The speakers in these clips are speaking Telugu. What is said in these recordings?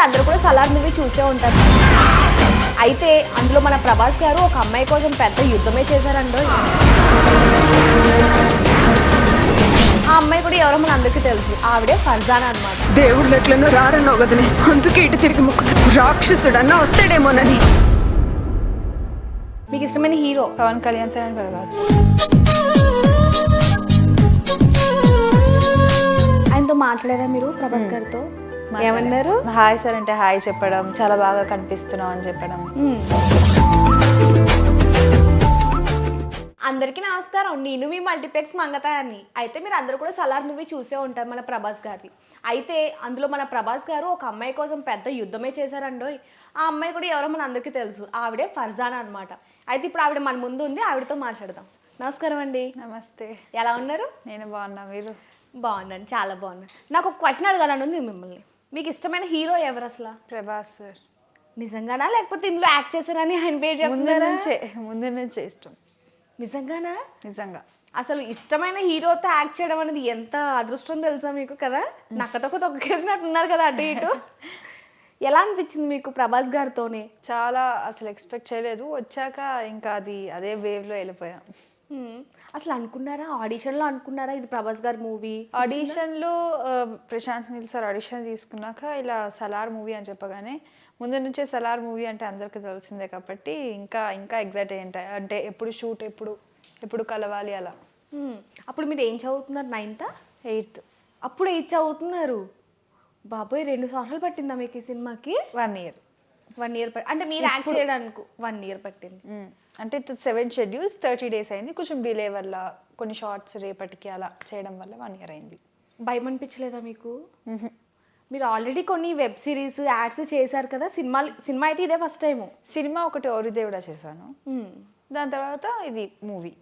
మీరు అందరూ కూడా సలార్ మూవీ చూసే ఉంటారు. అయితే అందులో మన ప్రభాస్ గారు ఒక అమ్మాయి కోసం పెద్ద యుద్ధమే చేశారండో. ఆ అమ్మాయి కూడా ఎవరో మన అందరికీ తెలుసు. ఆవిడే ఫర్జానా అన్నమాట. దేవుళ్ళు ఎట్లనో రారన్నో గదని అందుకే ఇటు తిరిగి మొక్కుతా రాక్షసుడన్నా వస్తాడేమోనని మీకు ఇష్టమైన hero? Pawan Kalyan sir and Prabhas. ఆయనతో మాట్లాడారా మీరు ప్రభాస్ గారితో? ఏమన్నారు? హాయ్ సార్ అంటే హాయ్ చెప్పడం చాలా బాగా కనిపిస్తున్నావు అని చెప్పడం. అందరికీ నమస్కారం. నేను మీ మల్టీప్లెక్స్ మంగతాయని అయితే మీరు అందరూ కూడా సలార్ మూవీ చూసే ఉంటారు మన ప్రభాస్ గారిది. అయితే అందులో మన ప్రభాస్ గారు ఒక అమ్మాయి కోసం పెద్ద యుద్ధమే చేశారండోయ్. ఆ అమ్మాయి కూడా ఎవరో మన అందరికీ తెలుసు. ఆవిడే ఫర్జానా అన్నమాట. అయితే ఇప్పుడు ఆవిడ మన ముందు ఉంది. ఆవిడతో మాట్లాడదాం. నమస్కారం అండి. నమస్తే. ఎలా ఉన్నారు? నేను బాగున్నా. మీరు? బాగున్నాను. చాలా బాగున్నాను నాకు ఒక క్వశ్చన్ అడగాలని ఉంది మిమ్మల్ని. మీకు ఇష్టమైన హీరో ఎవరు అసలు? ప్రభాస్ సార్. నిజంగానా? లేకపోతే ఇందులో యాక్ట్ చేశారని ఆయన పేరు ముందు చెప్తున్నారా? నుంచే ముందు నుంచే ఇష్టం. నిజంగానా? నిజంగా. అసలు ఇష్టమైన హీరోతో యాక్ట్ చేయడం అనేది ఎంత అదృష్టం తెలుసా మీకు కదా? నక్కతొక్క తొక్కేసినట్టు ఉన్నారు కదా అటు ఇటు. ఎలా అనిపించింది మీకు ప్రభాస్ గారితోనే? చాలా అసలు ఎక్స్పెక్ట్ చేయలేదు. వచ్చాక ఇంకా అది అదే వేవ్లో వెళ్ళిపోయాం. అసలు అనుకున్నారా? ఆడిషన్లో అనుకున్నారా? ఇది ప్రభాస్ గారి మూవీ? ఆడిషన్లో ప్రశాంత్ నీల్ సార్ ఆడిషన్ తీసుకున్నాక ఇలా సలార్ మూవీ అని చెప్పగానే ముందు నుంచే సలార్ మూవీ అంటే అందరికీ తెలిసిందే కాబట్టి ఇంకా ఇంకా ఎగ్జైట్ అయ్యి ఉంటాయి అంటే ఎప్పుడు షూట్ ఎప్పుడు ఎప్పుడు కలవాలి అలా. అప్పుడు మీరు ఏం చదువుతున్నారు? నైన్త్? ఎయిత్. అప్పుడు ఏది చదువుతున్నారు? బాబోయ్ రెండు సంవత్సరాలు పట్టిందా మీకు ఈ సినిమాకి? One year. వన్ ఇయర్ అంటే మీరు యాక్ట్ చేయడానికి వన్ ఇయర్ పట్టింది. అంటే సెవెన్ షెడ్యూల్స్ థర్టీ డేస్ అయింది. కొంచెం డిలే వల్ల కొన్ని షార్ట్స్ రేపటికి అలా చేయడం వల్ల వన్ ఇయర్ అయింది. భయం అనిపించలేదా మీకు? మీరు ఆల్రెడీ కొన్ని వెబ్ సిరీస్ యాడ్స్ చేశారు కదా సినిమా సినిమా అయితే ఇదే ఫస్ట్ టైము సినిమా ఒకటి ఓరిదేవుడా చేశాను. దాని తర్వాత ఇది మూవీ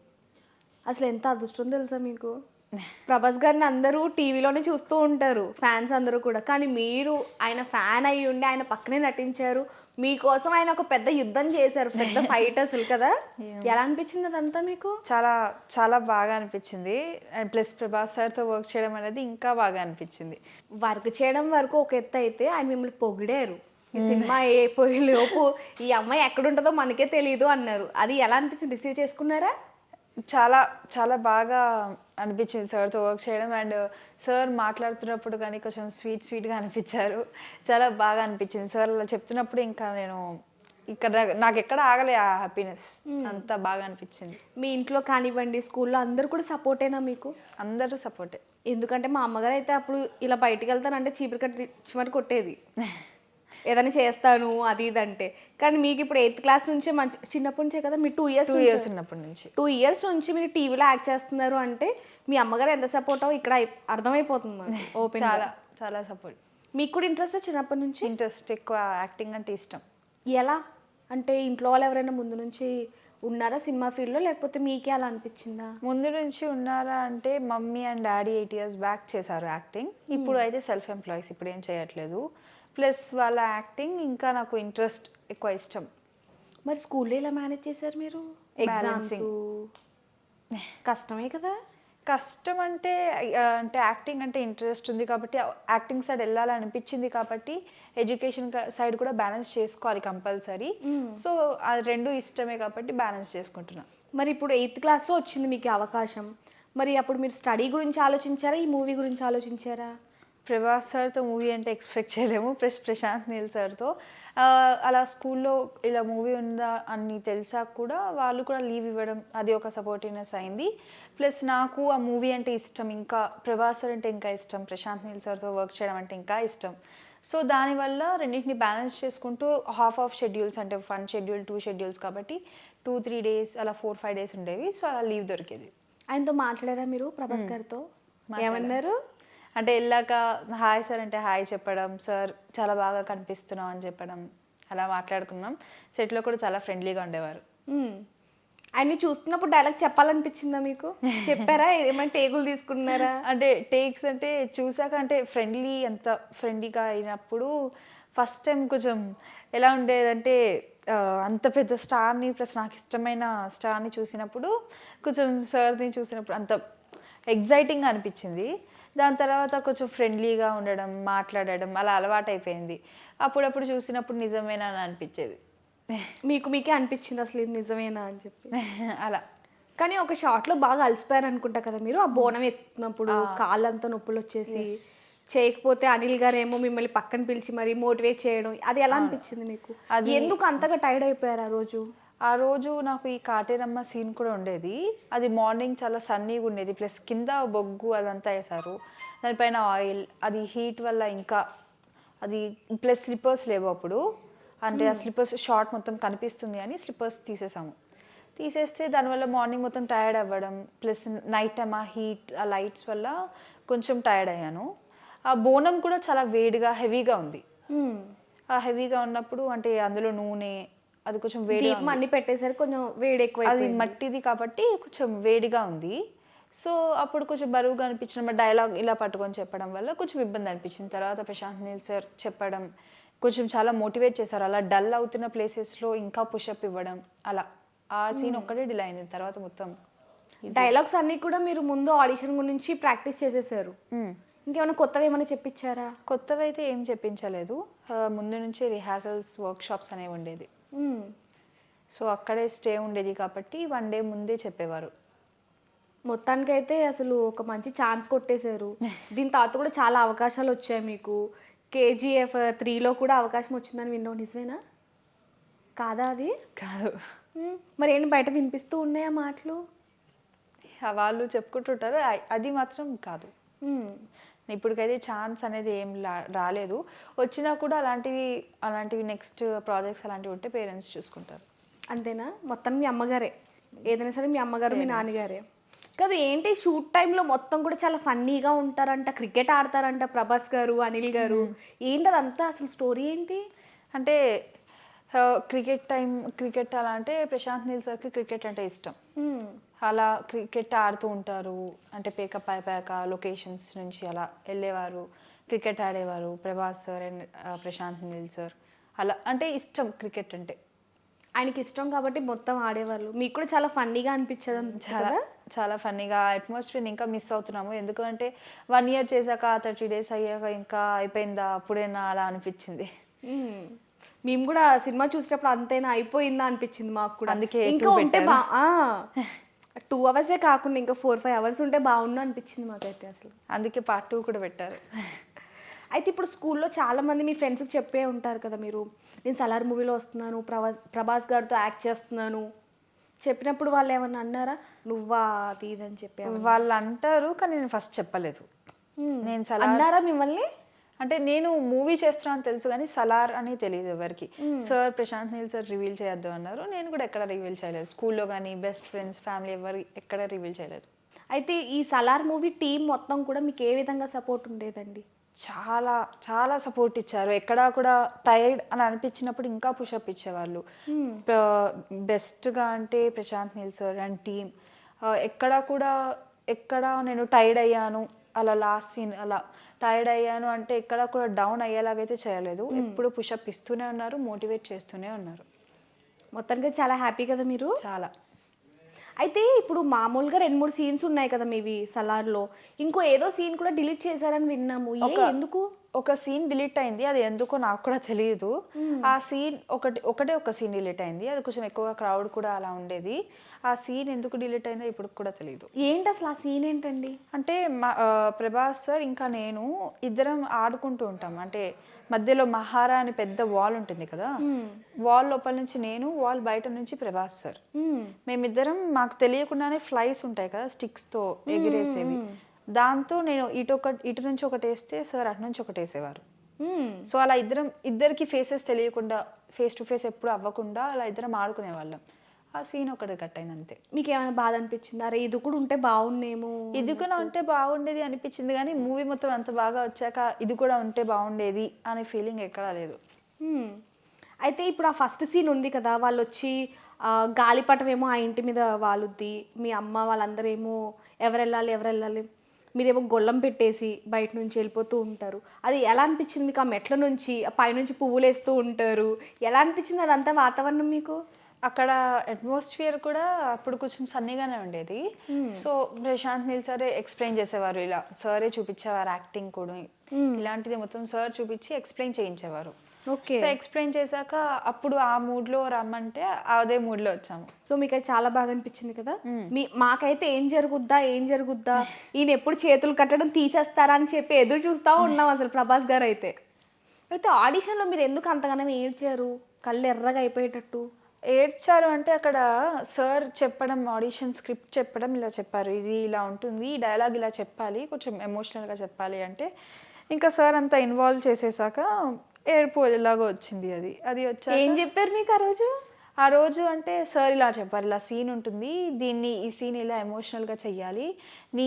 అసలు ఎంత అదృష్టం తెలుసా మీకు? ప్రభాస్ గారిని అందరూ టీవీలోనే చూస్తూ ఉంటారు ఫ్యాన్స్ అందరూ కూడా. కానీ మీరు ఆయన ఫ్యాన్ అయ్యి ఉండి ఆయన పక్కనే నటించారు. మీకోసం ఆయన ఒక పెద్ద యుద్ధం చేశారు. పెద్ద ఫైట్ అసలు కదా ఎలా అనిపించింది అదంతా మీకు? చాలా చాలా బాగా అనిపించింది. అండ్ ప్లస్ ప్రభాస్ సార్తో వర్క్ చేయడం అనేది ఇంకా బాగా అనిపించింది. వర్క్ చేయడం వరకు ఒక ఎత్తు అయితే ఆయన మిమ్మల్ని పొగిడారు. ఈ సినిమా అయిపోయే లోపు ఈ అమ్మాయి ఎక్కడ ఉంటుందో మనకే తెలియదు అన్నారు. అది ఎలా అనిపించింది? రిసీవ్ చేసుకున్నారా? చాలా చాలా బాగా అనిపించింది సార్తో వర్క్ చేయడం. అండ్ సార్ మాట్లాడుతున్నప్పుడు కానీ కొంచెం స్వీట్ స్వీట్గా అనిపించారు. చాలా బాగా అనిపించింది సార్. అలా చెప్తున్నప్పుడు ఇంకా నేను ఇక్కడ నాకు- ఎక్కడ ఆగలే ఆ హ్యాపీనెస్ అంతా బాగా అనిపించింది. మీ ఇంట్లో కానివ్వండి స్కూల్లో అందరూ కూడా సపోర్టేనా మీకు? అందరూ సపోర్టే ఎందుకంటే మా అమ్మగారు అయితే అప్పుడు ఇలా బయటికి వెళ్తానంటే చీపురు కట్టి చివరి కొట్టేది. ఏదైనా చేస్తాను అది ఇది అంటే కానీ మీకు ఇప్పుడు ఎయిత్ క్లాస్ నుంచే మంచి చిన్నప్పటి నుంచే కదా మీరు టూ ఇయర్స్ టూ ఇయర్స్ ఉన్నప్పటి నుంచి. టూ ఇయర్స్ నుంచి మీరు టీవీలో యాక్ట్ చేస్తున్నారు అంటే మీ అమ్మగారు ఎంత సపోర్ట్ ఇక్కడ అర్థమైపోతుంది ఓపెన్ చాలా చాలా సపోర్ట్ మీకు కూడా ఇంట్రెస్ట్ చిన్నప్పటి నుంచి? ఇంట్రెస్ట్ ఎక్కువ యాక్టింగ్ అంటే ఇష్టం. ఎలా? అంటే ఇంట్లో వాళ్ళు ఎవరైనా ముందు నుంచి ఉన్నారా సినిమా ఫీల్డ్లో? లేకపోతే మీకే అలా అనిపించిందా? ముందు నుంచి ఉన్నారా అంటే mummy and daddy eight years back చేశారు యాక్టింగ్ ఇప్పుడు అయితే సెల్ఫ్ ఎంప్లాయీస్ ఇప్పుడు ఏం చేయట్లేదు. ప్లస్ వాళ్ళ యాక్టింగ్ ఇంకా నాకు ఇంట్రెస్ట్ ఎక్కువ ఇష్టం. మరి స్కూల్లో ఎలా మేనేజ్ చేశారు మీరు? ఎగ్జామ్స్. కష్టమే కదా? కష్టం అంటే అంటే యాక్టింగ్ అంటే ఇంట్రెస్ట్ ఉంది కాబట్టి యాక్టింగ్ సైడ్ వెళ్ళాలనిపించింది కాబట్టి ఎడ్యుకేషన్ సైడ్ కూడా బ్యాలెన్స్ చేసుకోవాలి కంపల్సరీ. సో అది రెండు ఇష్టమే కాబట్టి బ్యాలెన్స్ చేసుకుంటున్నా. మరి ఇప్పుడు ఎయిత్ క్లాస్లో వచ్చింది మీకు అవకాశం. మరి అప్పుడు మీరు స్టడీ గురించి ఆలోచించారా? ఈ మూవీ గురించి ఆలోచించారా? ప్రభాస్ సార్తో మూవీ అంటే ఎక్స్పెక్ట్ చేయలేము ప్లస్ ప్రశాంత్ నీల్ సార్తో. అలా స్కూల్లో ఇలా మూవీ ఉందా అని తెలిసాక కూడా వాళ్ళు కూడా లీవ్ ఇవ్వడం అది ఒక సపోర్టివ్నెస్ అయింది. ప్లస్ నాకు ఆ మూవీ అంటే ఇష్టం ఇంకా ప్రభాస్ సార్ అంటే ఇంకా ఇష్టం ప్రశాంత్ నీల్ సార్తో వర్క్ చేయడం అంటే ఇంకా ఇష్టం. సో దానివల్ల రెండింటిని బ్యాలెన్స్ చేసుకుంటూ హాఫ్ ఆఫ్ షెడ్యూల్స్ అంటే వన్ షెడ్యూల్ టూ షెడ్యూల్స్ కాబట్టి టూ త్రీ డేస్ అలా ఫోర్ ఫైవ్ డేస్ ఉండేవి. సో అలా లీవ్ దొరికేది. ఆయనతో మాట్లాడారా మీరు ప్రభాస్ గారితో? ఏమన్నారు? అంటే వెళ్ళాక హాయ్ సార్ అంటే హాయ్ చెప్పడం సార్ చాలా బాగా కనిపిస్తున్నాం అని చెప్పడం అలా మాట్లాడుకున్నాం. సెట్లో కూడా చాలా ఫ్రెండ్లీగా ఉండేవారు. ఆయన్ని చూస్తున్నప్పుడు డైలాగ్ చెప్పాలనిపించిందా మీకు? చెప్పారా? ఏమైనా టేకులు తీసుకున్నారా? అంటే టేక్స్ అంటే చూసాక అంటే ఫ్రెండ్లీ ఎంత ఫ్రెండ్లీగా అయినప్పుడు ఫస్ట్ టైం కొంచెం ఎలా ఉండేదంటే అంత పెద్ద స్టార్ని ప్లస్ నాకు ఇష్టమైన స్టార్ని చూసినప్పుడు కొంచెం సార్ని చూసినప్పుడు అంత ఎగ్జైటింగ్ అనిపించింది. దాని తర్వాత కొంచెం ఫ్రెండ్లీగా ఉండడం మాట్లాడడం అలా అలవాటు అయిపోయింది అప్పుడప్పుడు చూసినప్పుడు నిజమేనా అని అనిపించేది. మీకు మీకే అనిపించింది అసలు ఇది నిజమేనా అని చెప్పి? అలా. కానీ ఒక షాట్లో బాగా అలసిపోయారు అనుకుంటా కదా మీరు? ఆ బోనం ఎత్తినప్పుడు కాళ్ళంతా నొప్పులు వచ్చేసి చేయకపోతే అనిల్ గారు ఏమో మిమ్మల్ని పక్కన పిలిచి మరి మోటివేట్ చేయడం అది ఎలా అనిపించింది మీకు? అది- ఎందుకు అంతగా టైర్డ్ అయిపోయారు ఆ రోజు? ఆ రోజు నాకు ఈ కాటేరమ్మ సీన్ కూడా ఉండేది. అది మార్నింగ్ చాలా సన్నీగా ఉండేది. ప్లస్ కింద బొగ్గు అదంతా వేశారు. దానిపైన ఆయిల్ అది హీట్ వల్ల ఇంకా అది ప్లస్ స్లిప్పర్స్ లేవు అప్పుడు. అంటే ఆ స్లిప్పర్స్ షార్ట్ మొత్తం కనిపిస్తుంది అని స్లిప్పర్స్ తీసేసాము తీసేస్తే దానివల్ల మార్నింగ్ మొత్తం టైర్డ్ అవ్వడం. ప్లస్ నైట్ టైమ్ ఆ హీట్ ఆ లైట్స్ వల్ల కొంచెం టైర్డ్ అయ్యాను. ఆ బోనం కూడా చాలా వేడిగా హెవీగా ఉంది. మ్మ్. ఆ హెవీగా ఉన్నప్పుడు అంటే అందులో నూనె అది కొంచెం వేడిగా దీపం అన్ని పెట్టేసరికి కొంచెం వేడి ఎక్కువ అది మట్టిది కాబట్టి కొంచెం వేడిగా ఉంది. సో అప్పుడు కొంచెం బరువుగా అనిపించిన డైలాగ్ ఇలా పట్టుకొని చెప్పడం వల్ల కొంచెం ఇబ్బంది అనిపించింది. తర్వాత ప్రశాంత్ నీల్ సార్ చెప్పడం కొంచెం చాలా మోటివేట్ చేశారు. అలా డల్ అవుతున్న ప్లేసెస్లో ఇంకా పుషప్ ఇవ్వడం అలా. ఆ సీన్ ఒక్కటే డిలే అయింది. తర్వాత మొత్తం డైలాగ్స్ అన్ని కూడా మీరు ముందు ఆడిషన్ గురించి ప్రాక్టీస్ చేసేసారు. మ్మ్. ఇంకేమైనా కొత్తవి ఏమైనా చెప్పించారా కొత్తవి అయితే ఏం చెప్పించలేదు. ముందు నుంచే రిహార్సల్స్ వర్క్ షాప్స్ అనేవి ఉండేది. సో అక్కడే స్టే ఉండేది కాబట్టి వన్ డే ముందే చెప్పేవారు. మొత్తానికైతే అసలు ఒక మంచి ఛాన్స్ కొట్టేశారు. దీని తర్వాత కూడా చాలా అవకాశాలు వచ్చాయి మీకు. కేజీఎఫ్ త్రీలో కూడా అవకాశం వచ్చిందని విన్నావు నిజమేనా? కాదా అది? కాదు. మ్మ్. మరి ఏంటి బయట వినిపిస్తూ ఉన్నాయా మాటలు? వాళ్ళు చెప్పుకుంటుంటారు అది మాత్రం కాదు. మ్మ్. ఇప్పటికైతే ఛాన్స్ అనేది ఏం రాలేదు. వచ్చినా కూడా అలాంటివి అలాంటివి నెక్స్ట్ ప్రాజెక్ట్స్ అలాంటివి ఉంటే పేరెంట్స్ చూసుకుంటారు. అంతేనా? మొత్తం మీ అమ్మగారే. ఏదైనా సరే మీ అమ్మగారు మీ నాన్నగారే. కాదు ఏంటి? షూట్ టైంలో మొత్తం కూడా చాలా ఫన్నీగా ఉంటారంట. క్రికెట్ ఆడతారంట ప్రభాస్ గారు అనిల్ గారు. ఏంటి అదంతా? అసలు స్టోరీ ఏంటి? అంటే క్రికెట్ టైం క్రికెట్ అలా అంటే ప్రశాంత్ నీల్ సార్కి క్రికెట్ అంటే ఇష్టం. మ్మ్. అలా క్రికెట్ ఆడుతూ ఉంటారు. అంటే పేకప్ అయిపోయాక లొకేషన్స్ నుంచి అలా వెళ్ళేవారు. క్రికెట్ ఆడేవారు. Prabhas sir and Prashant Neel sir అలా అంటే ఇష్టం క్రికెట్ అంటే. ఆయనకి ఇష్టం కాబట్టి మొత్తం ఆడేవాళ్ళు. మీకు కూడా చాలా ఫన్నీగా అనిపించదు చాలా చాలా ఫన్నీగా. అట్మాస్ఫియర్ ఇంకా మిస్ అవుతున్నాము. ఎందుకంటే వన్ ఇయర్ చేశాక థర్టీ డేస్ అయ్యాక ఇంకా అయిపోయిందా? అప్పుడేనా? అలా అనిపించింది. మేము కూడా సినిమా చూసేటప్పుడు అంతేనా? అయిపోయిందా అనిపించింది మాకు కూడా. అందుకే ఇంకా ఉంటే టూ అవర్సే కాకుండా ఇంకా ఫోర్ ఫైవ్ అవర్స్ ఉంటే బాగుండు అనిపించింది మాకైతే అసలు. అందుకే పార్ట్ టూ కూడా పెట్టారు. అయితే ఇప్పుడు స్కూల్లో చాలా మంది మీ ఫ్రెండ్స్కి చెప్పే ఉంటారు కదా మీరు నేను సలార్ మూవీలో వస్తున్నాను ప్రభాస్ ప్రభాస్ గారితో యాక్ట్ చేస్తున్నాను. చెప్పినప్పుడు వాళ్ళు ఏమన్నా అన్నారా? నువ్వా అది అని చెప్పి వాళ్ళు అంటారు కానీ నేను ఫస్ట్ చెప్పలేదు. నేను సలార్ అన్నారా మిమ్మల్ని? అంటే నేను మూవీ చేస్తున్నాను తెలుసు కానీ సలార్ అని తెలియదు ఎవరికి. Sir Prashant Neel sir reveal చేయొద్దు అన్నారు. నేను కూడా ఎక్కడ రివీల్ చేయలేదు. స్కూల్లో కానీ బెస్ట్ ఫ్రెండ్స్ ఫ్యామిలీ ఎవరు ఎక్కడ రివీల్ చేయలేదు. అయితే ఈ సలార్ మూవీ టీం మొత్తం కూడా మీకు ఏ విధంగా సపోర్ట్ ఉండేదండి? చాలా చాలా సపోర్ట్ ఇచ్చారు. ఎక్కడా కూడా టైర్డ్ అని అనిపించినప్పుడు ఇంకా పుషప్ ఇచ్చేవాళ్ళు. బెస్ట్గా అంటే Prashant Neel sir and team ఎక్కడా కూడా ఎక్కడ నేను టైర్డ్ అయ్యాను. అలా లాస్ట్ సీన్ అలా టైర్డ్ అయ్యాను అంటే ఎక్కడా కూడా డౌన్ అయ్యేలాగైతే చేయలేదు. ఎప్పుడు పుషప్ ఇస్తూనే ఉన్నారు మోటివేట్ చేస్తూనే ఉన్నారు. మొత్తానికి చాలా హ్యాపీ కదా మీరు? చాలా. అయితే ఇప్పుడు మామూలుగా రెండు మూడు సీన్స్ ఉన్నాయి కదా మీవి సలార్లో. ఇంకో ఏదో సీన్ కూడా డిలీట్ చేశారని విన్నాము. ఎందుకు? ఒక సీన్ డిలీట్ అయింది అది ఎందుకో నాకు కూడా తెలియదు ఆ సీన్ ఒకటి ఒకటే ఒక సీన్ డిలీట్ అయింది అది కొంచెం ఎక్కువ క్రౌడ్ కూడా అలా ఉండేది. ఆ సీన్ ఎందుకు డిలీట్ అయిందో ఇప్పుడు కూడా తెలియదు ఏంటి అసలు ఆ సీన్ ఏంటండి? అంటే మా ప్రభాస్ సార్ ఇంకా నేను ఇద్దరం ఆడుకుంటూ ఉంటాం. అంటే మధ్యలో మహారా అని పెద్ద వాల్ ఉంటుంది కదా వాల్ లోపల నుంచి నేను వాల్ బయట నుంచి ప్రభాస్ సార్. మ్మ్. మేమిద్దరం మాకు తెలియకుండానే ఫ్లైస్ ఉంటాయి కదా స్టిక్స్తో ఎగిరేసేవి. దాంతో నేను ఇటు ఒక ఇటు నుంచి ఒకటి వేస్తే సార్ అటు నుంచి ఒకటి వేసేవారు. సో అలా ఇద్దరం ఇద్దరికి ఫేసెస్ తెలియకుండా ఫేస్ టు ఫేస్ ఎప్పుడు అవ్వకుండా అలా ఇద్దరం ఆడుకునే వాళ్ళం ఆ సీన్ ఒకటి కట్ అయింది అంతే మీకు ఏమైనా బాధ అనిపించింది? అరే ఇది కూడా ఉంటే బాగుండేమో ఇది కూడా ఉంటే బాగుండేది అనిపించింది కానీ మూవీ మొత్తం అంత బాగా వచ్చాక ఇది కూడా ఉంటే బాగుండేది అనే ఫీలింగ్ ఎక్కడా లేదు. అయితే ఇప్పుడు ఆ ఫస్ట్ సీన్ ఉంది కదా వాళ్ళు వచ్చి గాలిపటం ఏమో ఆ ఇంటి మీద వాలుద్ది. మీ అమ్మ వాళ్ళందరూ ఏమో ఎవరు వెళ్ళాలి ఎవరు వెళ్ళాలి మీరేమో గొల్లం పెట్టేసి బయట నుంచి వెళ్ళిపోతూ ఉంటారు. అది ఎలా అనిపించింది మీకు? ఆ మెట్ల నుంచి ఆ పైనుంచి పువ్వులు వేస్తూ ఉంటారు. ఎలా అనిపించింది అదంతా వాతావరణం మీకు? అక్కడ అట్మాస్ఫియర్ కూడా అప్పుడు కొంచెం సన్నీగానే ఉండేది. సో ప్రశాంత్ నీల్ సరే ఎక్స్ప్లెయిన్ చేసేవారు ఇలా. సరే చూపించేవారు యాక్టింగ్ కూడా. ఇలాంటిది మొత్తం సార్ చూపించి ఎక్స్ప్లెయిన్ చేయించేవారు. ఓకే సో ఎక్స్ప్లెయిన్ చేశాక అప్పుడు ఆ మూడ్లో రమ్మంటే అదే మూడ్లో వచ్చాము. సో మీకు అది చాలా బాగా అనిపించింది కదా? మీ మాకైతే ఏం జరుగుద్దా ఏం జరుగుద్దా? ఈయన ఎప్పుడు చేతులు కట్టడం తీసేస్తారా అని చెప్పి ఎదురు చూస్తా ఉన్నాం అసలు ప్రభాస్ గారు అయితే. అయితే ఆడిషన్లో మీరు ఎందుకు అంతగానో ఏడ్చారు? కళ్ళు ఎర్రగా అయిపోయేటట్టు. ఏడ్చారు అంటే అక్కడ సార్ చెప్పడం ఆడిషన్ స్క్రిప్ట్ చెప్పడం ఇలా చెప్పారు. ఇది ఇలా ఉంటుంది ఈ డైలాగ్ ఇలా చెప్పాలి కొంచెం ఎమోషనల్గా చెప్పాలి అంటే ఇంకా సార్ అంతా ఇన్వాల్వ్ చేసేసాక ఏడుపు ఎలాగో వచ్చింది అది. అది వచ్చా ఏం చెప్పారు మీకు ఆ రోజు? ఆ రోజు అంటే సార్ ఇలా చెప్పారు ఇలా సీన్ ఉంటుంది దీన్ని ఈ సీన్ ఇలా ఎమోషనల్గా చెయ్యాలి నీ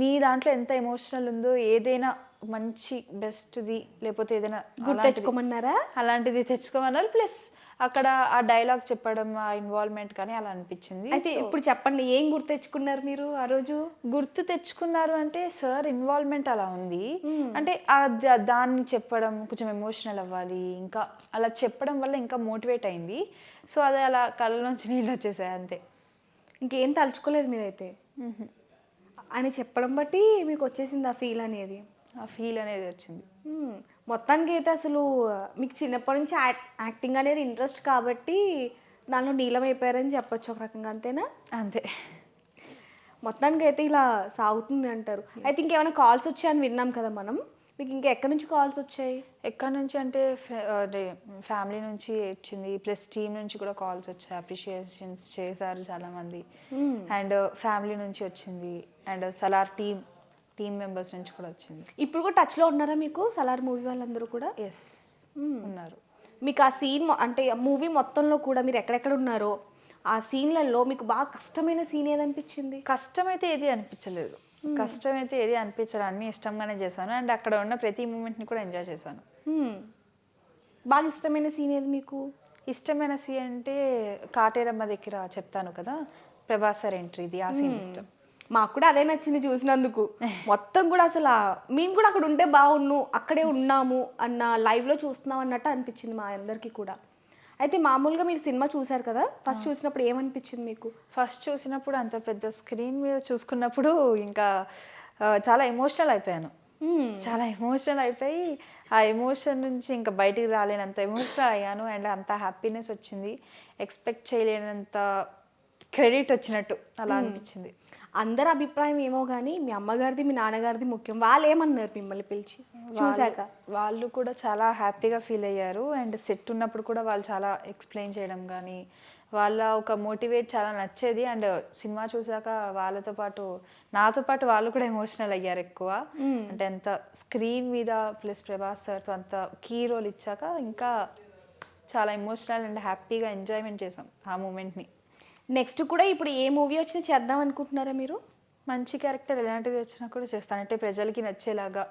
నీ దాంట్లో ఎంత ఎమోషనల్ ఉందో ఏదైనా మంచి బెస్ట్ది లేకపోతే ఏదైనా గుర్తు తెచ్చుకోమన్నారా? అలాంటిది తెచ్చుకోమన్నారు ప్లస్ అక్కడ ఆ డైలాగ్ చెప్పడం ఆ ఇన్వాల్వ్మెంట్ కానీ అలా అనిపించింది. అయితే ఇప్పుడు చెప్పండి ఏం గుర్తు తెచ్చుకున్నారు మీరు ఆ రోజు? గుర్తు తెచ్చుకున్నారు అంటే సార్ ఇన్వాల్వ్మెంట్ అలా ఉంది. అంటే ఆ ద- దాన్ని చెప్పడం కొంచెం ఎమోషనల్ అవ్వాలి ఇంకా అలా చెప్పడం వల్ల ఇంకా మోటివేట్ అయింది. సో అదే అలా కళ్ళలోంచి నీళ్ళు వచ్చేసాయి అంతే. ఇంకేం తలుచుకోలేదు మీరైతే? ఆయన చెప్పడం బట్టి మీకు వచ్చేసింది ఆ ఫీల్ అనేది. ఆ ఫీల్ అనేది వచ్చింది. మొత్తానికి అయితే అసలు మీకు చిన్నప్పటి నుంచి యాక్- యాక్టింగ్ అనేది ఇంట్రెస్ట్ కాబట్టి దానిలో నీలం అయిపోయారని చెప్పొచ్చు ఒక రకంగా అంతేనా? అంతే. మొత్తానికి అయితే ఇలా సాగుతుంది అంటారు. అయితే ఇంకేమైనా కాల్స్ వచ్చాయని విన్నాం కదా మనం. మీకు ఇంకా ఎక్కడి నుంచి కాల్స్ వచ్చాయి? ఎక్కడి నుంచి అంటే అదే ఫ్యామిలీ నుంచి వచ్చింది. ప్లస్ టీం నుంచి కూడా కాల్స్ వచ్చాయి. అప్రిషియేషన్స్ చేశారు చాలామంది. అండ్ ఫ్యామిలీ నుంచి వచ్చింది. And Salaar team team members నుంచి కూడా వచ్చింది. ఇప్పుడు కూడా టచ్లో ఉన్నారా మీకు? సలార్ మూవీ వాళ్ళందరూ కూడా? ఎస్ ఉన్నారు. మీకు ఆ సీన్ అంటే మూవీ మొత్తంలో కూడా మీరు ఎక్కడెక్కడ ఉన్నారో ఆ సీన్లలో మీకు బాగా కష్టమైన సీన్ ఏదనిపించింది కష్టమైతే ఏది అనిపించలేదు. కష్టమైతే ఏది అనిపించలేదు అన్ని ఇష్టంగానే చేశాను. అండ్ అక్కడ ఉన్న ప్రతి మూమెంట్ని కూడా ఎంజాయ్ చేశాను. మ్మ్. బాగా ఇష్టమైన సీన్ ఏది మీకు? ఇష్టమైన సీన్ అంటే కాటేరమ్మ దగ్గర చెప్తాను కదా? ప్రభాస్ సార్ ఎంట్రీది ఆ సీన్ ఇష్టం. మాకు కూడా అదే నచ్చింది చూసినందుకు. మొత్తం కూడా అసలు మేము కూడా అక్కడ ఉంటే బాగున్ను అక్కడే ఉన్నాము అన్న లైవ్లో చూస్తున్నాం అన్నట్టు అనిపించింది మా అందరికీ కూడా. అయితే మామూలుగా మీరు సినిమా చూసారు కదా ఫస్ట్ చూసినప్పుడు ఏమనిపించింది మీకు? ఫస్ట్ చూసినప్పుడు అంత పెద్ద స్క్రీన్ మీద చూసుకున్నప్పుడు ఇంకా చాలా ఎమోషనల్ అయిపోయాను. చాలా ఎమోషనల్ అయిపోయి ఆ ఎమోషన్ నుంచి ఇంకా బయటికి రాలేనంత ఎమోషనల్ అయ్యాను అండ్ అంత హ్యాపీనెస్ వచ్చింది. ఎక్స్పెక్ట్ చేయలేనంత క్రెడిట్ వచ్చినట్టు అలా అనిపించింది. అందరి అభిప్రాయం ఏమో కానీ మీ అమ్మగారిది మీ నాన్నగారిది ముఖ్యం. వాళ్ళు ఏమన్నారు మిమ్మల్ని పిలిచి? చూశాక? వాళ్ళు కూడా చాలా హ్యాపీగా ఫీల్ అయ్యారు. అండ్ సెట్ ఉన్నప్పుడు కూడా వాళ్ళు చాలా ఎక్స్ప్లెయిన్ చేయడం కానీ వాళ్ళ ఒక మోటివేట్ చాలా నచ్చేది. అండ్ సినిమా చూసాక వాళ్ళతో పాటు నాతో పాటు వాళ్ళు కూడా ఎమోషనల్ అయ్యారు ఎక్కువ. అంటే అంత స్క్రీన్ మీద ప్లస్ ప్రభాస్ సార్తో అంత కీ రోల్ ఇచ్చాక ఇంకా చాలా ఎమోషనల్ అండ్ హ్యాపీగా ఎంజాయ్మెంట్ చేసాం ఆ మూమెంట్ని. నెక్స్ట్ కూడా ఇప్పుడు ఏ మూవీ వచ్చినా చేద్దాం అనుకుంటున్నారా మీరు? మంచి క్యారెక్టర్ ఎలాంటిది వచ్చినా కూడా చేస్తాను. అంటే ప్రజలకి నచ్చేలాగా.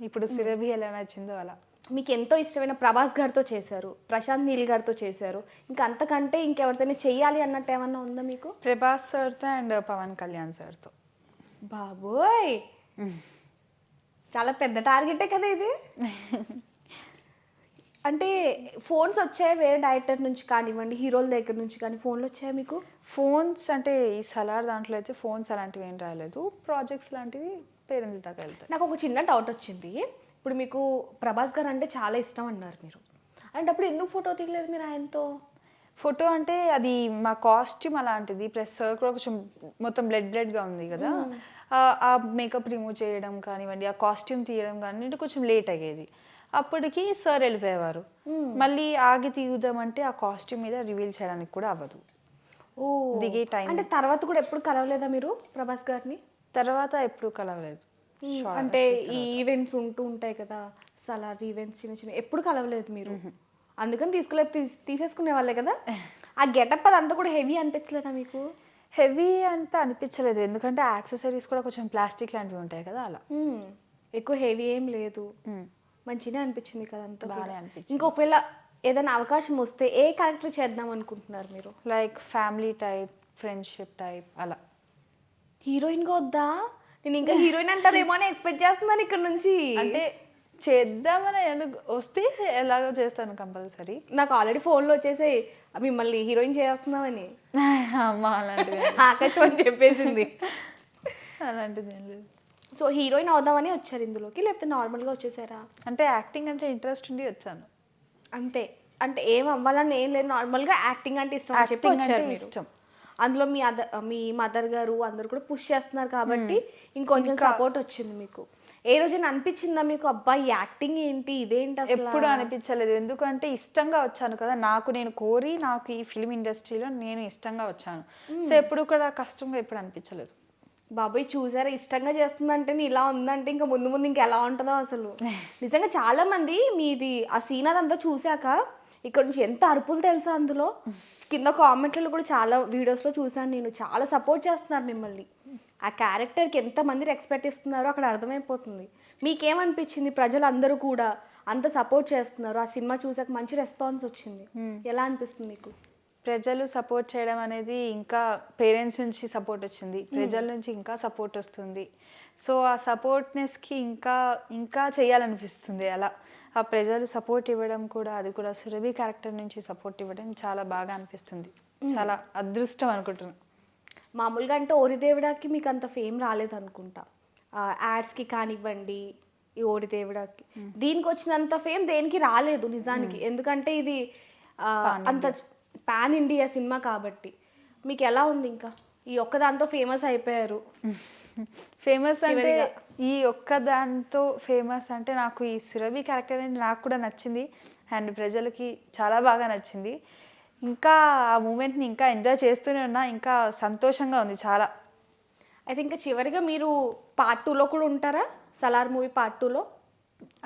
ఇప్పుడు సురభి ఎలా నచ్చిందో అలా. మీకు ఎంతో ఇష్టమైన ప్రభాస్ గారితో చేశారు ప్రశాంత్ నీల్ గారితో చేశారు. ఇంకా అంతకంటే ఇంకెవరితోనే చెయ్యాలి అన్నట్టు ఏమన్నా ఉందా మీకు? ప్రభాస్ సార్తో అండ్ పవన్ కళ్యాణ్ సార్తో. బాబోయ్! చాలా పెద్ద టార్గెటే కదా ఇది. అంటే ఫోన్స్ వచ్చాయి వేరే డైరెక్టర్ నుంచి కానివ్వండి హీరోల దగ్గర నుంచి కానీ ఫోన్లు వచ్చాయా మీకు? ఫోన్స్ అంటే ఈ సలార్ దాంట్లో అయితే ఫోన్స్ అలాంటివి ఏం రాలేదు. ప్రాజెక్ట్స్ లాంటివి పేరెంట్స్ దాకా వెళ్తాయి. నాకు ఒక చిన్న డౌట్ వచ్చింది. ఇప్పుడు మీకు ప్రభాస్ గారు అంటే చాలా ఇష్టం అన్నారు మీరు. అంటే అప్పుడు ఎందుకు ఫోటో తీయలేదు మీరు ఆయనతో? ఫోటో అంటే అది మా కాస్ట్యూమ్ అలాంటిది. ప్లస్ సార్ కూడా కొంచెం మొత్తం బ్లడ్ బ్లడ్గా ఉంది కదా. ఆ- ఆ మేకప్ రిమూవ్ చేయడం కానివ్వండి ఆ కాస్ట్యూమ్ తీయడం కానివ్వండి కొంచెం లేట్ అయ్యేది. అప్పటికి సార్ వెళ్ళిపోయేవారు. మళ్ళీ ఆగి తీగుదామంటే ఆ కాస్ట్యూమ్ మీద రివీల్ చేయడానికి కూడా అవ్వదు. ఓ. దిగే టైం అంటే తర్వాత కూడా ఎప్పుడు కలవలేదా మీరు ప్రభాస్ గారిని? తర్వాత ఎప్పుడు కలవలేదు. అంటే ఈ ఈవెంట్స్ ఉంటూ ఉంటాయి కదా సలార్ ఈవెంట్స్ చిన్న చిన్న ఎప్పుడు కలవలేదు మీరు? అందుకని తీసుకోలేదు తీస్- తీసేసుకునే వాళ్ళే కదా. ఆ గెటప్ అదంతా కూడా హెవీ అనిపించలేదా మీకు? హెవీ అంతా అనిపించలేదు. ఎందుకంటే యాక్సెసరీస్ కూడా కొంచెం ప్లాస్టిక్ లాంటివి ఉంటాయి కదా అలా. ఎక్కువ హెవీ ఏం లేదు. మంచిగా అనిపించింది కదా అంతా బాగానే. అనిపించింది. ఇంకా ఒకవేళ ఏదైనా అవకాశం వస్తే ఏ క్యారెక్టర్ చేద్దాం అనుకుంటున్నారు మీరు? Like family type friendship type అలా. హీరోయిన్గా వద్దా? నేను ఇంకా హీరోయిన్ అంటారేమో అని ఎక్స్పెక్ట్ చేస్తున్నాను ఇక్కడ నుంచి. అంటే చేద్దామని ఎందుకు- వస్తే ఎలాగో చేస్తాను కంపల్సరీ. నాకు ఆల్రెడీ ఫోన్లో వచ్చేసి మిమ్మల్ని హీరోయిన్ చేస్తున్నామని. అమ్మ అలాంటిది ఆకాశం అని చెప్పేసింది. అలాంటిది ఏం లేదు. సో హీరోయిన్ అవుదామని వచ్చారు ఇందులోకి? లేకపోతే నార్మల్గా వచ్చేసారా? అంటే యాక్టింగ్ అంటే ఇంట్రెస్ట్ ఉండి వచ్చాను. అంతే. అంటే ఏం అవ్వాలని ఏం లేదు. నార్మల్గా యాక్టింగ్ అంటే ఇష్టం అని చెప్పి వచ్చారు మీరు. ఇష్టం. అందులో మీ అదర్ మీ మదర్ గారు అందరు కూడా పుష్ చేస్తున్నారు కాబట్టి ఇంకొంచెం సపోర్ట్ వచ్చింది మీకు. ఏ రోజైనా అనిపించిందా మీకు అబ్బాయి యాక్టింగ్ ఏంటి ఇదేంటి ఎప్పుడు అనిపించలేదు. ఎందుకంటే ఇష్టంగా వచ్చాను కదా. నాకు నేను కోరి నాకు ఈ ఫిల్మ్ ఇండస్ట్రీలో నేను ఇష్టంగా వచ్చాను. సో ఎప్పుడు కూడా కష్టంగా ఎప్పుడు అనిపించలేదు. బాబాయ్ చూసారా? ఇష్టంగా చేస్తుందంటే ఇలా ఉందంటే ఇంకా ముందు ముందు ఇంకా ఎలా ఉంటుందో అసలు. నిజంగా చాలా మంది మీది ఆ సీన్ అదంతా చూశాక ఇక్కడ నుంచి ఎంత అరుపులు తెలుసా అందులో? కింద కామెంట్లలో కూడా చాలా వీడియోస్లో చూసాను నేను. చాలా సపోర్ట్ చేస్తున్నారు మిమ్మల్ని. ఆ క్యారెక్టర్కి ఎంతమంది రెస్పెక్ట్ ఇస్తున్నారో అక్కడ అర్థమైపోతుంది. మీకేమనిపించింది? ప్రజలందరూ కూడా అంత సపోర్ట్ చేస్తున్నారు. ఆ సినిమా చూసాక మంచి రెస్పాన్స్ వచ్చింది. ఎలా అనిపిస్తుంది మీకు? ప్రజలు సపోర్ట్ చేయడం అనేది ఇంకా పేరెంట్స్ నుంచి సపోర్ట్ వచ్చింది. ప్రజల నుంచి ఇంకా సపోర్ట్ వస్తుంది. సో ఆ సపోర్ట్నెస్కి ఇంకా ఇంకా చేయాలనిపిస్తుంది అలా. ఆ ప్రజలు సపోర్ట్ ఇవ్వడం కూడా అది కూడా సురభి క్యారెక్టర్ నుంచి సపోర్ట్ ఇవ్వడం చాలా బాగా అనిపిస్తుంది. చాలా అదృష్టం అనుకుంటున్నాను మామూలుగా అంటే ఓరిదేవుడాకి మీకు అంత ఫేమ్ రాలేదనుకుంటా. యాడ్స్కి కానివ్వండి ఈ ఓరిదేవుడాకి దీనికి వచ్చినంత ఫేమ్ దేనికి రాలేదు నిజానికి. ఎందుకంటే ఇది అంత పాన్ ఇండియా సినిమా కాబట్టి. మీకు ఎలా ఉంది ఇంకా? ఈ ఒక్కదాంతో ఫేమస్ అయిపోయారు. ఫేమస్ అంటే. ఈ ఒక్క దాంతో ఫేమస్ అంటే నాకు ఈ సురభి క్యారెక్టర్ అనేది నాకు కూడా నచ్చింది. అండ్ ప్రజలకి చాలా బాగా నచ్చింది. ఇంకా ఆ మూమెంట్ని ఇంకా ఎంజాయ్ చేస్తూనే ఉన్నా. ఇంకా సంతోషంగా ఉంది చాలా. అయితే ఇంకా చివరిగా మీరు పార్ట్ టూలో కూడా ఉంటారా? సలార్ మూవీ పార్ట్ టూలో?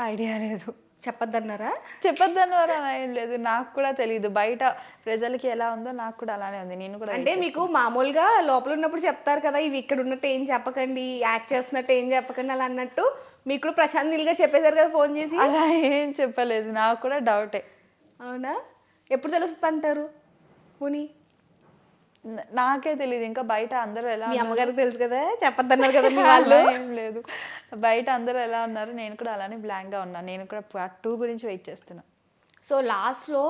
ఐడియా లేదు. చెప్పొద్దన్నారా? చెప్పొద్దని వారు అలా ఏం లేదు నాకు కూడా తెలియదు బయట ప్రజలకి ఎలా ఉందో నాకు కూడా అలానే ఉంది. నేను కూడా అంటే మీకు మామూలుగా లోపల ఉన్నప్పుడు చెప్తారు కదా ఇవి ఇక్కడ ఉన్నట్టు ఏం చెప్పకండి యాక్ట్ చేస్తున్నట్టు ఏం చెప్పకండి అలా అన్నట్టు. మీకు కూడా ప్రశాంత్ నీల్గా చెప్పేశారు కదా ఫోన్ చేసి? అలా ఏం చెప్పలేదు. నాకు కూడా డౌటే. అవునా? ఎప్పుడు తెలుస్తుంది అంటారు ముని? న- నాకే తెలియదు ఇంకా బయట అందరూ ఎలా మీ అమ్మగారికి తెలుసు కదా? చెప్పొద్దన్నారు కదా వాళ్ళు. ఏం లేదు. బయట అందరూ ఎలా ఉన్నారు? నేను కూడా అలానే blank గా ఉన్నాను నేను కూడా పార్ట్ టూ గురించి వెయిట్ చేస్తున్నా. సో లాస్ట్లో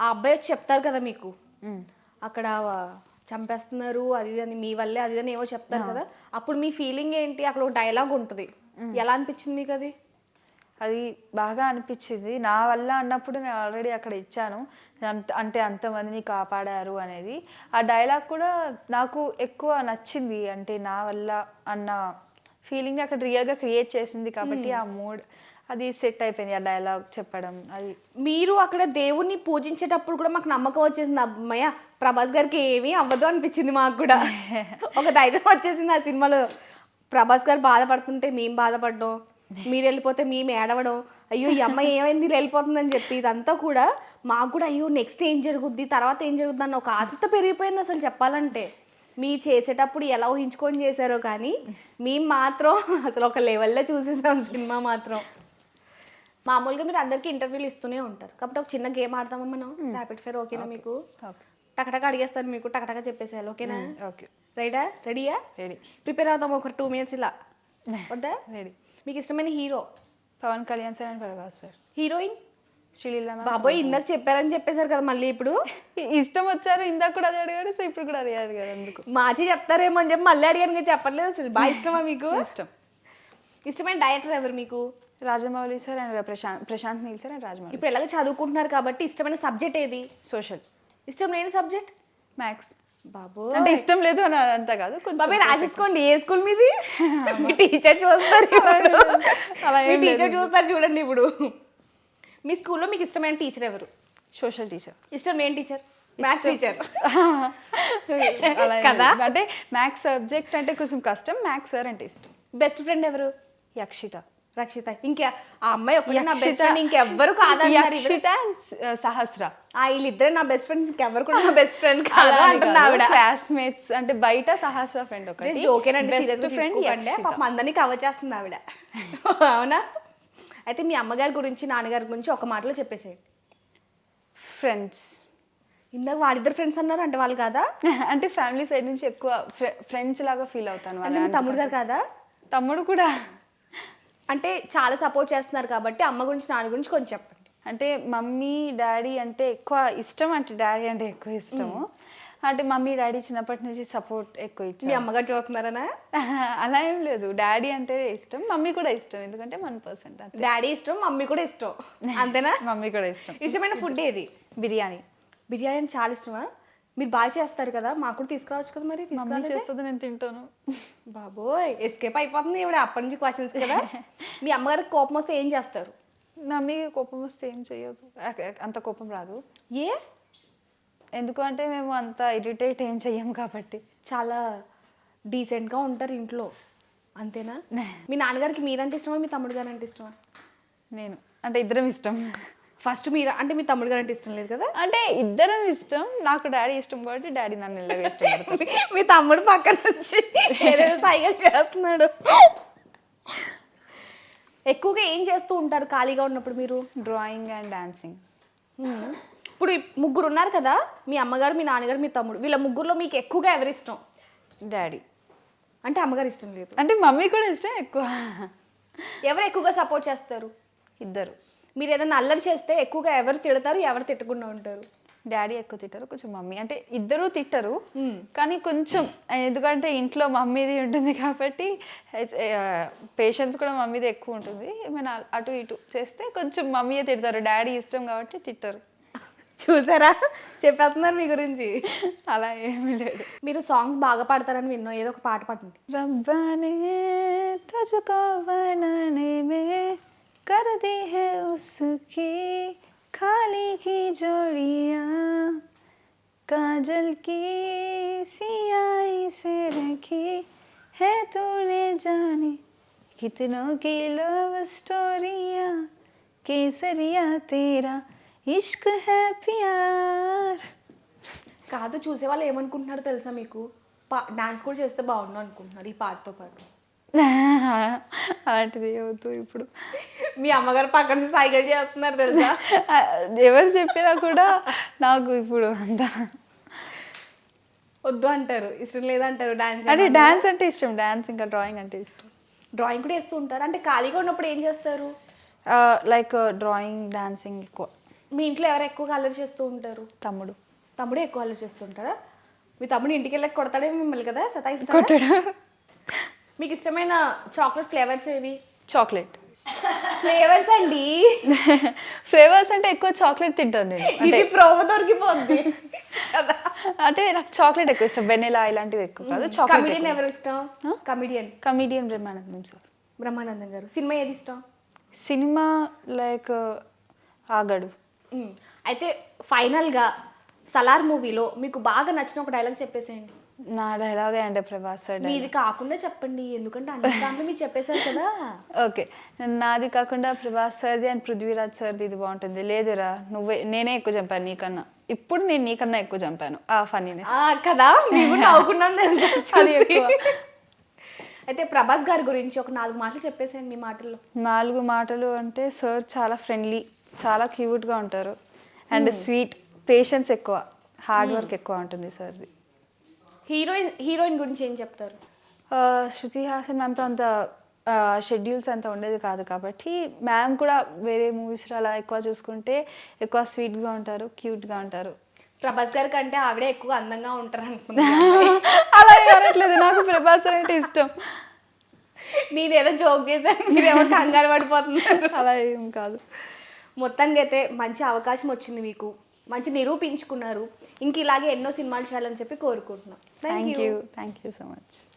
ఆ అబ్బాయి వచ్చి చెప్తారు కదా మీకు? అక్కడ చంపేస్తున్నారు అది అని మీ వల్లే అది అని ఏవో చెప్తారు కదా? అప్పుడు మీ ఫీలింగ్ ఏంటి? అక్కడ ఒక డైలాగ్ ఉంటుంది. ఎలా అనిపించింది మీకు అది? అది బాగా అనిపించింది. నా వల్ల అన్నప్పుడు నేను ఆల్రెడీ అక్కడ ఇచ్చాను. అంత అంటే అంతమందిని కాపాడారు అనేది. ఆ డైలాగ్ కూడా నాకు ఎక్కువ నచ్చింది. అంటే నా వల్ల అన్న ఫీలింగ్ అక్కడ రియల్గా క్రియేట్ చేసింది కాబట్టి ఆ మూడ్ అది సెట్ అయిపోయింది ఆ డైలాగ్ చెప్పడం. అది మీరు అక్కడ దేవుణ్ణి పూజించేటప్పుడు కూడా మాకు నమ్మకం వచ్చేసింది. అమ్మయ్య ప్రభాస్ గారికి ఏమీ అవ్వదు అనిపించింది మాకు కూడా. ఒక ధైర్యం వచ్చేసింది ఆ సినిమాలో. ప్రభాస్ గారు బాధపడుతుంటే మేము బాధపడడం. మీరు వెళ్ళిపోతే మేము ఏడవడం. అయ్యో ఈ అమ్మాయి ఏమైంది? వెళ్ళిపోతుందని చెప్పి ఇదంతా కూడా మాకు కూడా అయ్యో నెక్స్ట్ ఏం జరుగుద్ది? తర్వాత ఏం జరుగుద్ది? అన్న ఒక ఆతృత పెరిగిపోయింది అసలు చెప్పాలంటే. మీ చేసేటప్పుడు ఎలా ఊహించుకొని చేశారో కానీ మేము మాత్రం అసలు ఒక లెవెల్లో చూసేసాం సినిమా మాత్రం. మామూలుగా మీరు అందరికీ ఇంటర్వ్యూలు ఇస్తూనే ఉంటారు. కాబట్టి ఒక చిన్న గేమ్ ఆడతామా మనం? ర్యాపిడ్ ఫైర్ ఓకేనా మీకు? టకటక అడిగేస్తాను మీకు టకటక చెప్పేసేయాలి. ఓకేనా? ఓకే. రైడా రెడీయా రెడీ ప్రిపేర్ అవుతాం ఒక టూ మినిట్స్ ఇలా. వద్దా? రెడీ మీకు ఇష్టమైన hero? Pawan Kalyan sir and Prabhas sir. Heroine? Sreeleela. బాబోయ్ ఇందాక చెప్పారని చెప్పేశారు కదా మళ్ళీ ఇప్పుడు. ఇష్టం వచ్చారు ఇందాక కూడా అదే అడిగాడు సో ఇప్పుడు కూడా అడిగారు కదా అందుకు. మార్చి చెప్తారేమో అని చెప్పి మళ్ళీ అడిగాను కదా చెప్పట్లేదు అసలు. బాగా ఇష్టమా మీకు? ఇష్టం. ఇష్టమైన డైరెక్టర్ ఎవరు మీకు? Rajamouli sir and Prashant Prashant Neel sir and Rajamouli ఇప్పుడు ఎలాగ చదువుకుంటున్నారు కాబట్టి ఇష్టమైన సబ్జెక్ట్ ఏది? సోషల్. ఇష్టం లేని సబ్జెక్ట్? మ్యాథ్స్. బాబు అంటే ఇష్టం లేదు అని అంత కాదు కొంచెం రాసేసుకోండి ఏ స్కూల్ మీది? మీ టీచర్ చూస్తారు. అలా మీ ఏం టీచర్ చూస్తారు చూడండి ఇప్పుడు. మీ స్కూల్లో మీకు ఇష్టమైన టీచర్ ఎవరు? సోషల్ టీచర్ ఇష్టం లేని టీచర్ మ్యాథ్స్ టీచర్ అలా ఏం కదా? అంటే మ్యాథ్స్ సబ్జెక్ట్ అంటే కొంచెం కష్టం మ్యాథ్స్ సార్ అంటే ఇష్టం. బెస్ట్ ఫ్రెండ్ ఎవరు? యక్షిత. రక్షిత. ఇంకా ఆ అమ్మాయి ఒకటి నా బెస్ట్ ఫ్రెండ్ ఇంకెవ్వరు సహస్ర. ఆ వీళ్ళిద్దరు నా బెస్ట్ ఫ్రెండ్స్ ఇంకెవ్వరు కూడా నా బెస్ట్ ఫ్రెండ్ కాదు అంటుంది ఆవిడ. క్లాస్మేట్స్ అంటే బయట సహస్ర ఫ్రెండ్ ఒకటి జోకేనండి బెస్ట్ ఫ్రెండ్ పాపం అందరినీ కవర్ చేస్తుంది ఆవిడ. అవునా? అయితే మీ అమ్మగారి గురించి నాన్నగారి గురించి ఒక మాటలో చెప్పేసేయండి. ఫ్రెండ్స్ ఇందాక వాళ్ళిద్దరు ఫ్రెండ్స్ అన్నారు అంటే వాళ్ళు కాదా? అంటే ఫ్యామిలీ సైడ్ నుంచి ఎక్కువ ఫ్రెండ్స్ లాగా ఫీల్ అవుతాను అంటే తమ్ముడు గారు కాదా? తమ్ముడు కూడా అంటే చాలా సపోర్ట్ చేస్తున్నారు కాబట్టి అమ్మ గురించి నాన్న గురించి కొంచెం చెప్పండి. అంటే మమ్మీ డాడీ అంటే ఎక్కువ ఇష్టం అంటే డాడీ అంటే ఎక్కువ ఇష్టము. అంటే మమ్మీ డాడీ చిన్నప్పటి నుంచి సపోర్ట్ ఎక్కువ మీ ఇచ్చారు అమ్మగారు చూస్తున్నారనా అలా ఏం లేదు. డాడీ అంటే ఇష్టం మమ్మీ కూడా ఇష్టం. ఎందుకంటే వన్ పర్సెంట్ డాడీ ఇష్టం మమ్మీ కూడా ఇష్టం. అంతేనా? మమ్మీ కూడా ఇష్టం. ఇష్టమైన ఫుడ్ ఏది? బిర్యానీ. బిర్యానీ అంటే చాలా ఇష్టమా? మీరు బాగా చేస్తారు కదా మాకు కూడా తీసుకురావచ్చు కదా మరి మమ్మీ? చేస్తుంది నేను తింటాను. బాబోయ్ ఎస్కేప్ అయిపోతుంది ఇవిడ అప్పటి నుంచి క్వశ్చన్స్ కదా. మీ అమ్మగారికి కోపం వస్తే ఏం చేస్తారు? మమ్మీ కోపం వస్తే ఏం చెయ్యదు అ- అంత కోపం రాదు. ఏ? ఎందుకు అంటే మేము అంత ఇరిటేట్ ఏం చెయ్యం కాబట్టి. చాలా డీసెంట్గా ఉంటారు ఇంట్లో. అంతేనా? మీ నాన్నగారికి మీరంటే ఇష్టమా మీ తమ్ముడు గారు అంటే ఇష్టమా? నేను. అంటే ఇద్దరం ఇష్టం. ఫస్ట్ మీరు అంటే మీ తమ్ముడు గారు అంటే ఇష్టం లేదు కదా? అంటే ఇద్దరం ఇష్టం నాకు డాడీ ఇష్టం కాబట్టి డాడీ నన్ను ఇలాగ ఇష్టపడతారు మీ తమ్ముడు పక్కన వచ్చి ఏదైనా సైకిల్ చేస్తున్నాడు. ఎక్కువగా ఏం చేస్తూ ఉంటారు ఖాళీగా ఉన్నప్పుడు మీరు? Drawing and dancing. ఇప్పుడు ముగ్గురు ఉన్నారు కదా మీ అమ్మగారు మీ నాన్నగారు మీ తమ్ముడు వీళ్ళ ముగ్గురులో మీకు ఎక్కువగా ఎవరి ఇష్టం డాడీ. అంటే అమ్మగారు ఇష్టం లేదు. అంటే మమ్మీ కూడా ఇష్టం ఎక్కువ. ఎవరు ఎక్కువగా సపోర్ట్ చేస్తారు? ఇద్దరు. మీరు ఏదైనా అల్లరి చేస్తే ఎక్కువగా ఎవరు తిడతారు ఎవరు తిట్టకుండా ఉంటారు? డాడీ ఎక్కువ తిట్టరు కొంచెం మమ్మీ. అంటే ఇద్దరూ తిట్టరు కానీ కొంచెం ఎందుకంటే ఇంట్లో మమ్మీది ఉంటుంది కాబట్టి పేషెన్స్ uh, కూడా మమ్మీది ఎక్కువ ఉంటుంది. ఏమైనా అటు ఇటు చేస్తే కొంచెం మమ్మీయే తిడతారు. డాడీ ఇష్టం కాబట్టి తిట్టరు. చూసారా? చెప్పేస్తున్నారు మీ గురించి. అలా ఏమి లేదు. మీరు సాంగ్స్ బాగా పాడతారని విన్నో? ఏదో ఒక పాట పాడండి. రబ్బానే తుజుకోవననే कर दी है उसकी खाली की जोड़ियाँ काजल की सियाही से रखी है तूने जाने कितनों की लव स्टोरियाँ केसरिया तेरा इश्क है प्यार కాదు చూసే వాళ్ళు ఏమనుకుంటున్నారు తెలుసా మీకు పా డాన్స్ కూడా చేస్తే బాగుండు అనుకుంటున్నారు ఈ పాటతో పాటు అలాంటిది వద్దు ఇప్పుడు. మీ అమ్మగారు పక్కన సైకిల్ చేస్తున్నారు తెలుసా? ఎవరు చెప్పినా కూడా నాకు ఇప్పుడు అంత వద్దు అంటారు. ఇష్టం లేదంటారు డాన్స్ అంటే డాన్స్ అంటే ఇష్టం. డాన్స్ ఇంకా డ్రాయింగ్ అంటే ఇష్టం. డ్రాయింగ్ కూడా వేస్తూ ఉంటారు. అంటే ఖాళీగా ఉన్నప్పుడు ఏం చేస్తారు? లైక్ డ్రాయింగ్ డాన్సింగ్ ఎక్కువ. మీ ఇంట్లో ఎవరు ఎక్కువగా అల్లరి చేస్తూ ఉంటారు? తమ్ముడు. తమ్ముడే ఎక్కువ అల్లరి చేస్తుంటారా మీ తమ్ముడు ఇంటికి వెళ్ళక కొడతాడే మిమ్మల్ని కదా? సతాయిస్తాడా? కొట్టడు. మీకు ఇష్టమైన చాక్లెట్ ఫ్లేవర్స్ ఏవి? చాక్లెట్ ఫ్లేవర్స్ అండి. ఫ్లేవర్స్ అంటే ఎక్కువ చాక్లెట్ తింటాను నేను. ఇది ప్రోమో దొరికిపోద్ది. అంటే నాకు చాక్లెట్ ఎక్కువ ఇష్టం. వెనిలా ఇలాంటిది ఎక్కువ కాదు. కమిడియన్ చాక్లెట్ ఎవరు ఇష్టం? Comedian comedian Brahmanandam sir Brahmanandam గారు. సినిమా ఏది ఇష్టం? Cinema like Aagadu. అయితే ఫైనల్గా సలార్ మూవీలో మీకు బాగా నచ్చిన ఒక డైలాగ్ చెప్పేసేయండి. నా డైలాగే అంటే ప్రభాస్ సార్ మీది కాకుండా చెప్పండి ఎందుకంటే అన్ని దాంట్లో మీరు చెప్పేశారు కదా. ఓకే. నాది కాకుండా ప్రభాస్ సార్ది అండ్ పృథ్వీరాజ్ సార్ది ఇది బాగుంటుంది. లేదురా నువ్వే నేనే ఎక్కువ చంపాను నీకన్నా. ఇప్పుడు నేను నీకన్నా ఎక్కువ చంపాను. ఆ ఫన్నీనెస్ కదా. అయితే ప్రభాస్ గారి గురించి ఒక నాలుగు మాటలు చెప్పేసేయండి మీ మాటల్లో. నాలుగు మాటలు అంటే సార్ చాలా ఫ్రెండ్లీ చాలా క్యూట్గా ఉంటారు. అండ్ స్వీట్ పేషెన్స్ ఎక్కువ హార్డ్ వర్క్ ఎక్కువ ఉంటుంది సార్ది. హీరోయిన్ హీరోయిన్ గురించి ఏం చెప్తారు? శృతి హాసన్ మ్యామ్తో అంత షెడ్యూల్స్ అంత ఉండేది కాదు కాబట్టి మ్యామ్ కూడా వేరే మూవీస్లో అలా ఎక్కువ చూసుకుంటే ఎక్కువ స్వీట్గా ఉంటారు క్యూట్గా ఉంటారు. ప్రభాస్ గారి కంటే ఆవిడే ఎక్కువ అందంగా ఉంటారు అనుకున్నా అలా ఏమనట్లేదు నాకు ప్రభాస్ అంటే ఇష్టం. నేను ఏదో జోక్ చేశాను మీరేమో కంగారు పడిపోతున్నారు. అలా ఏం కాదు. మొత్తానికి అయితే మంచి అవకాశం వచ్చింది మీకు. మంచి నిరూపించుకున్నారు. ఇంక ఇలాగే ఎన్నో సినిమాలు చేయాలని చెప్పి కోరుకుంటున్నాం. Thank you thank you so much